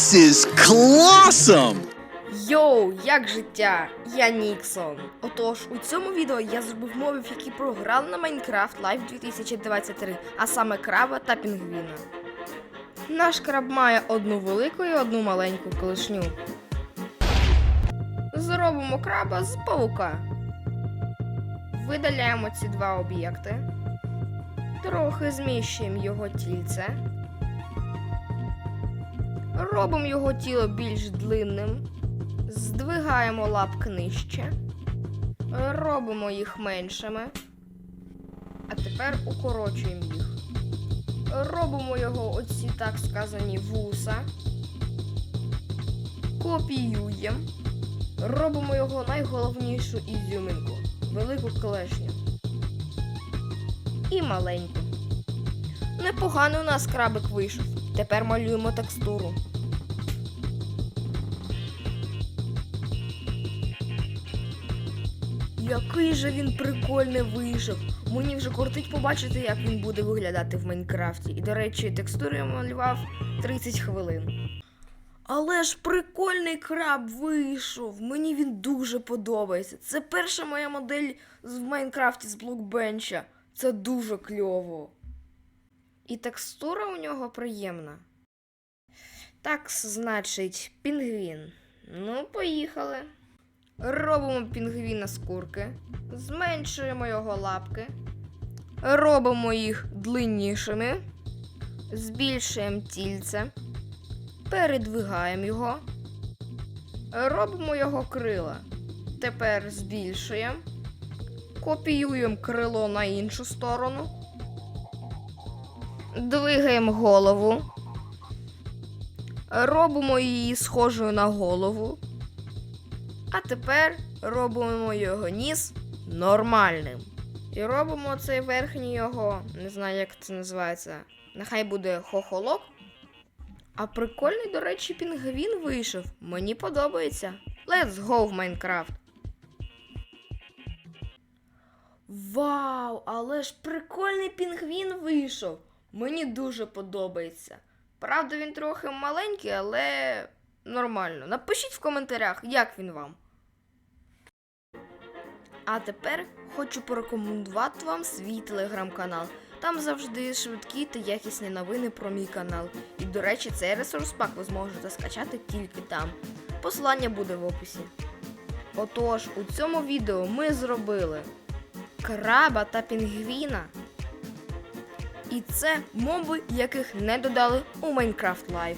This is classome! Йоу, як життя? Я Ніксон. Отож, у цьому відео я зробив мовів, які програли на Minecraft Live 2023, а саме краба та пінгвіна. Наш краб має одну велику і одну маленьку клешню. Зробимо краба з паука. Видаляємо ці два об'єкти. Трохи зміщуємо його тільце. Робимо його тіло більш длинним. Здвигаємо лапки нижче. Робимо їх меншими. А тепер укорочуємо їх. Робимо його оці так сказані вуса. Копіюємо. Робимо його найголовнішу ізюминку велику клешню. І маленьку. Непоганий у нас крабик вийшов. Тепер малюємо текстуру. Який же він прикольний вийшов. Мені вже кортить побачити, як він буде виглядати в Майнкрафті. І, до речі, текстуру я малював 30 хвилин. Але ж прикольний краб вийшов. Мені він дуже подобається. Це перша моя модель в Майнкрафті з блокбенча. Це дуже кльово. І текстура у нього приємна. Так, значить, пінгвін. Ну, поїхали. Робимо пінгвіна з курки, зменшуємо його лапки, робимо їх длиннішими, збільшуємо тільце, передвигаємо його, робимо його крила. Тепер збільшуємо, копіюємо крило на іншу сторону, двигаємо голову, робимо її схожою на голову. А тепер робимо його ніс нормальним. І робимо цей верхній його, не знаю, як це називається. Нехай буде хохолок. А прикольний, до речі, пінгвін вийшов. Мені подобається. Let's go в Майнкрафт. Вау, але ж прикольний пінгвін вийшов. Мені дуже подобається. Правда, він трохи маленький, але нормально. Напишіть в коментарях, як він вам. А тепер хочу порекомендувати вам свій телеграм-канал. Там завжди швидкі та якісні новини про мій канал. І, до речі, цей ресурс пак ви зможете скачати тільки там. Посилання буде в описі. Отож, у цьому відео ми зробили краба та пінгвіна. І це моби, яких не додали у Minecraft Live.